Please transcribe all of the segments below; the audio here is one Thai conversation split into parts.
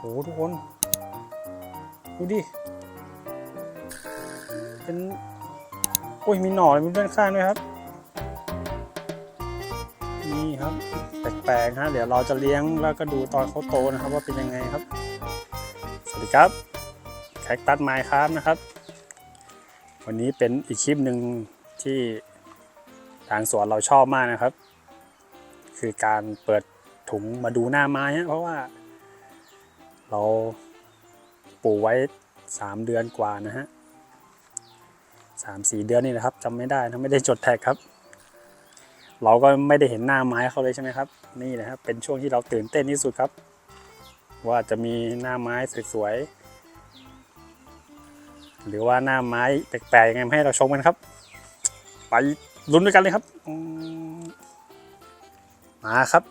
โหทุกคน ดูดิ เป็น โอ้ย มีหน่อมีด้านข้างด้วยครับ นี่ครับ แปลกๆฮะเดี๋ยวเราจะเลี้ยงแล้วก็ดูตอนเขาโตนะครับว่าเป็นยังไงครับ สวัสดีครับแคคตัสไมค์ครับนะครับ วันนี้เป็นอีกคลิปหนึ่งที่ทางสวนเราชอบมากนะครับ คือการเปิดถุงมาดูหน้าไม้เพราะว่า เราปลูกไว้ 3 เดือนกว่านะฮะสามสี่เดือนนี่นะครับจำไม่ได้นะไม่ได้จดแท็กครับ เราก็ไม่ได้เห็นหน้าไม้เขาเลยใช่ไหมครับ นี่นะครับเป็นช่วงที่เราตื่นเต้นที่สุดครับ ว่าจะมีหน้าไม้สวยๆหรือว่าหน้าไม้แปลกๆยังไงให้เราชมกันครับ ไปลุ้นด้วยกันเลยครับมาครับ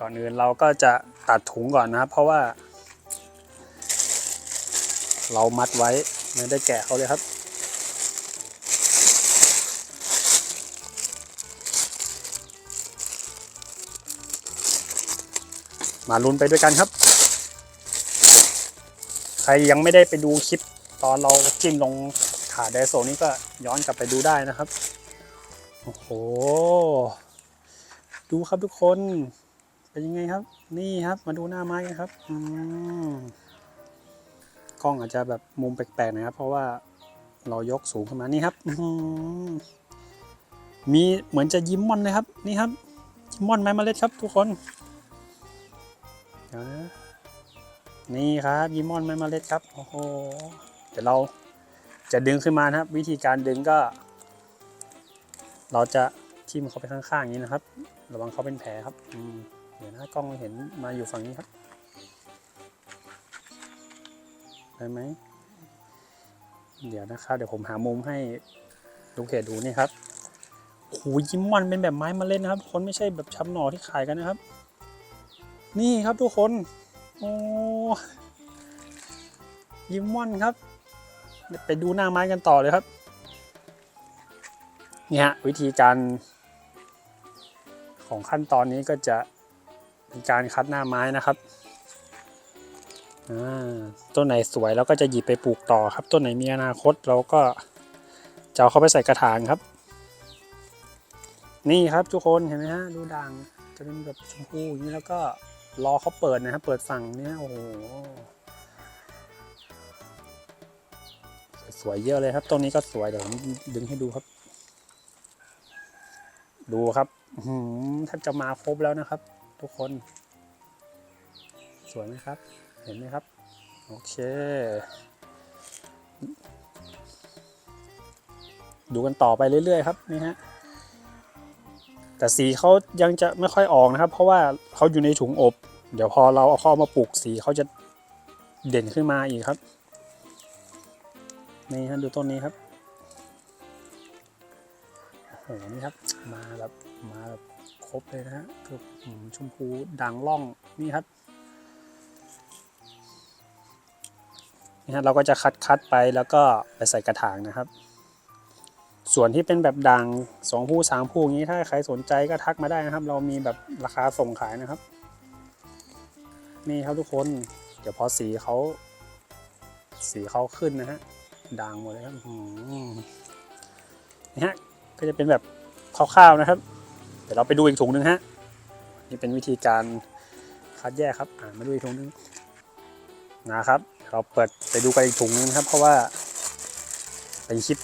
ก่อนอื่นเราก็จะตัดถุงก่อนนะครับ เพราะว่า เรามัดไว้ไม่ได้แกะเขาเลยครับ มาลุ้นไปด้วยกันครับ ใครยังไม่ได้ไปดูคลิปตอนเราจิ้มลงขาไดโซนี่ก็ย้อนกลับไปดูได้นะครับ โอ้โห ดูครับทุกคน เป็นยังไงครับ นี่ครับ มาดูหน้าไม้กันครับ อืม กล้องอาจจะแบบมุมแปลกๆนะครับ เพราะว่าเรายกสูงขึ้นมานี่ครับ มีเหมือนจะยิ้มม่อนเลยครับ นี่ครับยิ้มม่อนไม้เมล็ดครับ ทุกคนเดี๋ยวนะนี่ครับยิ้มม่อนไม้เมล็ดครับโอ้โหเดี๋ยวเราจะดึงขึ้นมานะครับ วิธีการดึงก็ เราจะทิ่มเขาไปข้างๆอย่างนี้นะครับ ระวังเขาเป็นแผลครับเดี๋ยวนะกล้องเห็นมาอยู่ฝั่งนี้ครับ ได้ไหม เดี๋ยวนะครับเดี๋ยวผมหามุมให้ลูกเพจดูนี่ครับโอ้โหยิ้มมอนเป็นแบบไม้มาเล่นนะครับ คนไม่ใช่แบบช้ำหน่อที่ขายกันนะครับ นี่ครับทุกคน โอ้ยิ้มมอนครับ ไปดูหน้าไม้กันต่อเลยครับ นี่ฮะวิธีการ ของขั้นตอนนี้ก็จะเป็นการคัดหน้าไม้นะครับ ต้นไหนสวยเราก็จะหยิบไปปลูกต่อครับ ต้นไหนมีอนาคตเราก็จะเอาเข้าไปใส่กระถางครับ นี่ครับทุกคนเห็นไหมฮะดูด่างจะเป็นแบบชมพูอย่างนี้แล้วก็รอเขาเปิดนะครับเปิดฝั่งเนี้ยโอ้โหสวยเยอะเลยครับต้นนี้ก็สวยเดี๋ยวผมดึงให้ดูครับ ดูครับอื้อหือแทบจะมาครบแล้วนะครับ ทุกคน สวยไหมครับ เห็นไหมครับ โอเค ดูกันต่อไปเรื่อย ๆ ครับนี่ฮะแต่สีเขายังจะไม่ค่อยออกนะครับ เพราะว่าเขาอยู่ในถุงอบ เดี๋ยวพอเราเอาเข้ามาปลูกสีเขาจะเด่นขึ้นมาอีกครับนี่ฮะดูต้นนี้ครับโอ้โหนี่ครับมาแบบมาแบบครบเลยนะฮะคือชมพูด่างล่องนี่ครับ นี่ฮะเราก็จะคัดคัดไปแล้วก็ไปใส่กระถางนะครับ ส่วนที่เป็นแบบด่างสองผู้สามผู้อย่างนี้ถ้าใครสนใจก็ทักมาได้นะครับ เรามีแบบราคาส่งขายนะครับ นี่ครับทุกคนเดี๋ยวพอสีเขาสีเขาขึ้นนะฮะด่างหมดเลยครับนี่ฮะก็จะเป็นแบบคร่าวๆนะครับ เดี๋ยวเราไปดูอีกถุงหนึ่งฮะนี่เป็นวิธีการคัดแยกครับอ่ามาดูอีกถุงหนึ่งนะครับ เราเปิดไปดูกันอีกถุงหนึงนะครับ เพราะว่าเป็นคลิป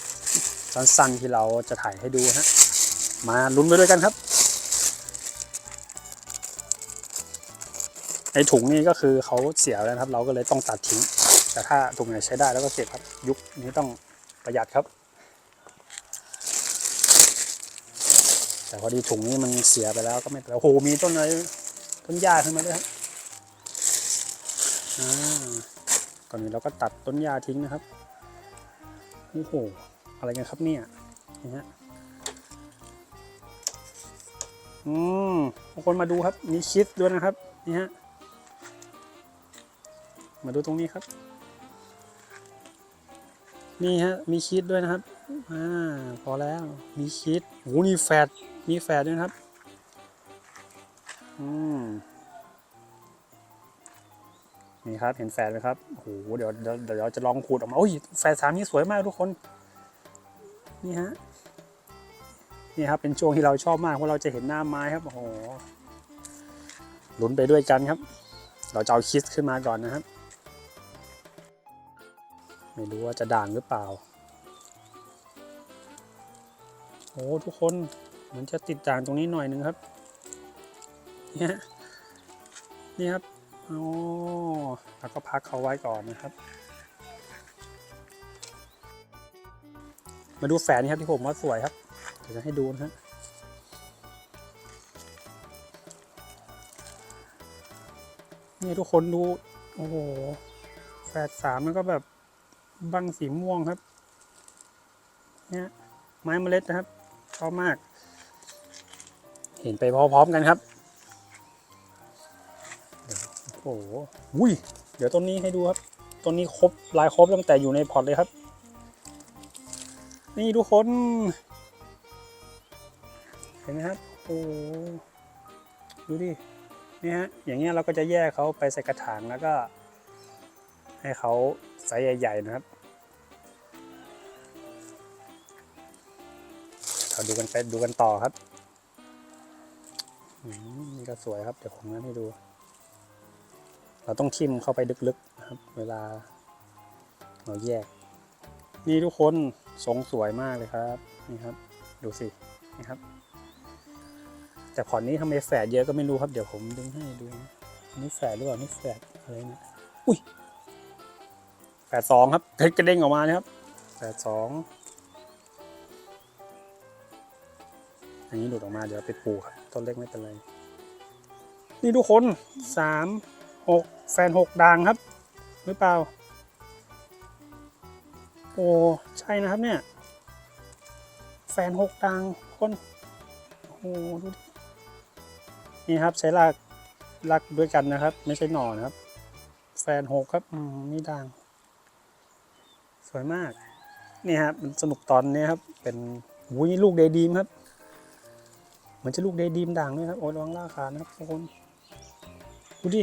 สั้นๆที่เราจะถ่ายให้ดูฮะมาลุ้นไปด้วยกันครับไอถุงนี้ก็คือเขาเสียแล้วครับ เราก็เลยต้องตัดทิ้ง แต่ถ้าถุงไหนใช้ได้แล้วก็เก็บครับ ยุคนี้ต้องประหยัดครับ แต่พอดีถุงนี้มันเสียไปแล้วก็ไม่เป็นไรโอ้โหมีต้นอะไรต้นหญ้าขึ้นมาด้วยครับอ่า ก่อนนี้เราก็ตัดต้นหญ้าทิ้งนะครับโอ้โหอะไรกันครับเนี่ยนี่ฮะอืมบางคนมาดูครับ มีคิดด้วยนะครับนี่ฮะมาดูตรงนี้ครับ นี่ฮะมีคิดด้วยนะครับอ่าพอแล้วมีคิดโหนี่แฟดมีแฝดด้วยครับอืม นี่ครับเห็นแฝดไหมครับโอ้โหเดี๋ยวเดี๋ยวเดี๋ยวจะลองขูดออกมาโอ้ยแฝดสามนี่สวยมากทุกคน นี่ฮะนี่ครับเป็นช่วงที่เราชอบมากเพราะเราจะเห็นหน้าไม้ครับโอ้โหลุ้นไปด้วยกันครับ เราจะเอาคิสขึ้นมาก่อนนะครับ ไม่รู้ว่าจะด่างหรือเปล่าโอ้ทุกคนเหมันจะติดด่างตรงนี้หน่อยนึงครับเนี่ยนี่ครับ โอ้แล้วก็พักเขาไว้ก่อนนะครับ มาดูแฝดนี่ครับที่ผมว่าสวยครับ เดี๋ยวจะให้ดูนะฮะนี่ทุกคนดู โอ้โห แฝดสามมันก็แบบบังสีม่วงครับ เนี่ยไม้เมล็ดนะครับชอบมาก เห็นไปพร้อมๆกันครับ โอ้โหอุ้ย เดี๋ยวต้นนี้ให้ดูครับ ต้นนี้ครบลายครบตั้งแต่อยู่ในพอร์ตเลยครับ นี่ทุกคน เห็นไหมครับ โอ้โหดูดิ นี่ฮะ อย่างเงี้ยเราก็จะแยกเขาไปใส่กระถางแล้วก็ ให้เขาไซส์ใหญ่ๆนะครับเราดูกันไปดูกันต่อครับอืมนี่ก็สวยครับ เดี๋ยวผมงั้นให้ดู เราต้องทิมเข้าไปลึกๆนะครับ เวลาเราแยก นี่ทุกคนทรงสวยมากเลยครับนี่ครับ ดูสินี่ครับ แต่พอร์ตนี้ทำไมแฝดเยอะก็ไม่รู้ครับ เดี๋ยวผมดึงให้ดูนี่แฝดหรือเปล่านี่แฝดอะไรเนะอุ้ยแฝดสองครับกระเด้งออกมานะครับแฝดสองอันนี้หลุดออกมาเดี๋ยวไปปลูกครับต้นเล็กไม่เป็นไร นี่ทุกคนสามหก แฟนหกด่างครับ หรือเปล่า โอ้ใช่นะครับเนี่ย แฟนหกด่างคนโอ้ดูดินี่ครับใช้ลากลากด้วยกันนะครับ ไม่ใช่หน่อนะครับ แฟนหกครับอืมนี่ด่าง สวยมาก นี่ครับมันสนุกตอนนี้ครับ เป็นวุ้ยลูกเดดีมครับเหมือนจะลูกเดดีมด่างด้วยครับ โอ้ยระวังล่าขานะครับทุกคน ดูดิ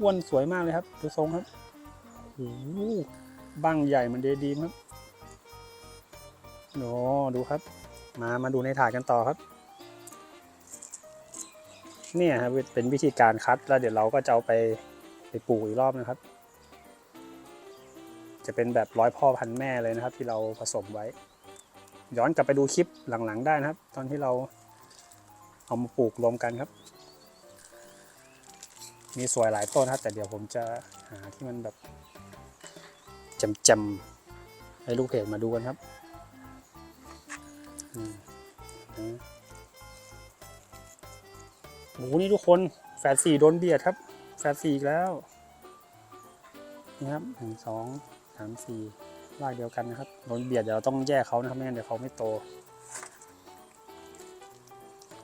อ้วนสวยมากเลยครับดูทรงครับโอ้โหบั้งใหญ่เหมือนเดดีมครับโอ้ดูครับ มามาดูในถาดกันต่อครับ เนี่ยครับเป็นวิธีการคัดแล้วเดี๋ยวเราก็จะเอาไปไปปลูกอีกรอบนะครับ จะเป็นแบบร้อยพ่อพันแม่เลยนะครับ ที่เราผสมไว้ ย้อนกลับไปดูคลิปหลังๆได้นะครับ ตอนที่เราเอามาปลูกรวมกันครับ มีสวยหลายต้นครับแต่เดี๋ยวผมจะหาที่มันแบบจำๆให้ลูกเพจมาดูกันครับอืมนะโอ้โหนี่ทุกคนแฝดสี่โดนเบียดครับ แฝดสี่อีกแล้ว นี่ครับหนึ่งสองสามสี่ลากเดียวกันนะครับโดนเบียดเดี๋ยวเราต้องแยกเขานะครับไม่งั้นเดี๋ยวเขาไม่โต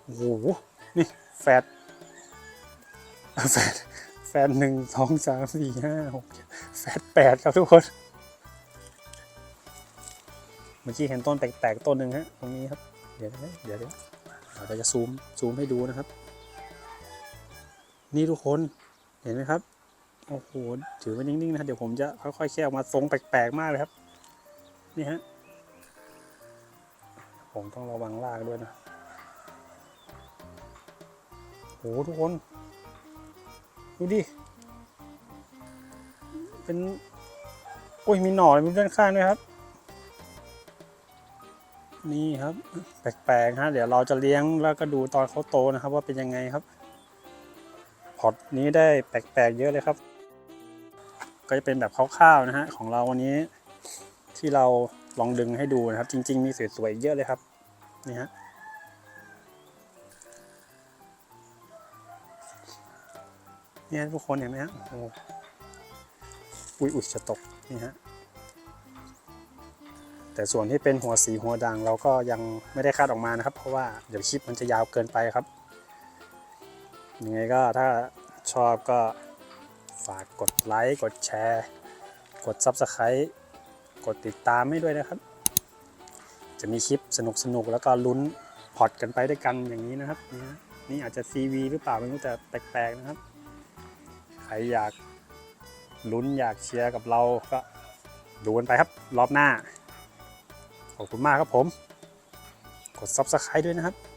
โอ้โหนี่แฟด แฟดแฟดหนึ่งสองสามสี่ห้าหกแฟดแปดครับทุกคน เมื่อกี้เห็นต้นแปลกๆต้นหนึ่งฮะตรงนี้ครับ เดี๋ยวนะเดี๋ยวเดี๋ยวเราจะซูมซูมให้ดูนะครับ นี่ทุกคนเห็นไหมครับโอ้โหถือไว้นิ่งๆนะเดี๋ยวผมจะค่อยๆแค่ออกมาทรงแปลกๆมากเลยครับนี่ฮะผมต้องระวังลากด้วยนะโหทุกคน ดูดิ เป็น โอ้ย มีหน่อมีด้านข้างด้วยครับ นี่ครับ แปลกๆฮะ เดี๋ยวเราจะเลี้ยงแล้วก็ดูตอนเขาโตนะครับ ว่าเป็นยังไงครับ พอตนี้ได้แปลกๆเยอะเลยครับ ก็จะเป็นแบบคร่าวๆนะฮะของเราวันนี้ที่เราลองดึงให้ดูนะครับ จริง ๆ มีสวยๆเยอะเลยครับ นี่ฮะ เนี่ยทุกคนเห็นไหมฮะโอ้อุ้ยอุยจะตกนี่ฮะแต่ส่วนที่เป็นหัวสีหัวด่างเราก็ยังไม่ได้คัดออกมานะครับ เพราะว่าเดี๋ยวคลิปมันจะยาวเกินไปครับยังไงก็ถ้าชอบก็ฝากกดไลค์กดแชร์ กด Subscribe กดติดตามให้ด้วยนะครับ จะมีคลิปสนุกๆแล้วก็ลุ้นพอร์ตกันไปด้วยกันอย่างนี้นะครับนี่ฮะนี่อาจจะ CV หรือเปล่าไม่รู้แต่แปลกๆนะครับ รอยากลุ้นอยากเชียร์กับเราก็ดูกันไปครับรอบหน้า ขอบคุณมากครับผม กด Subscribe ด้วยนะครับ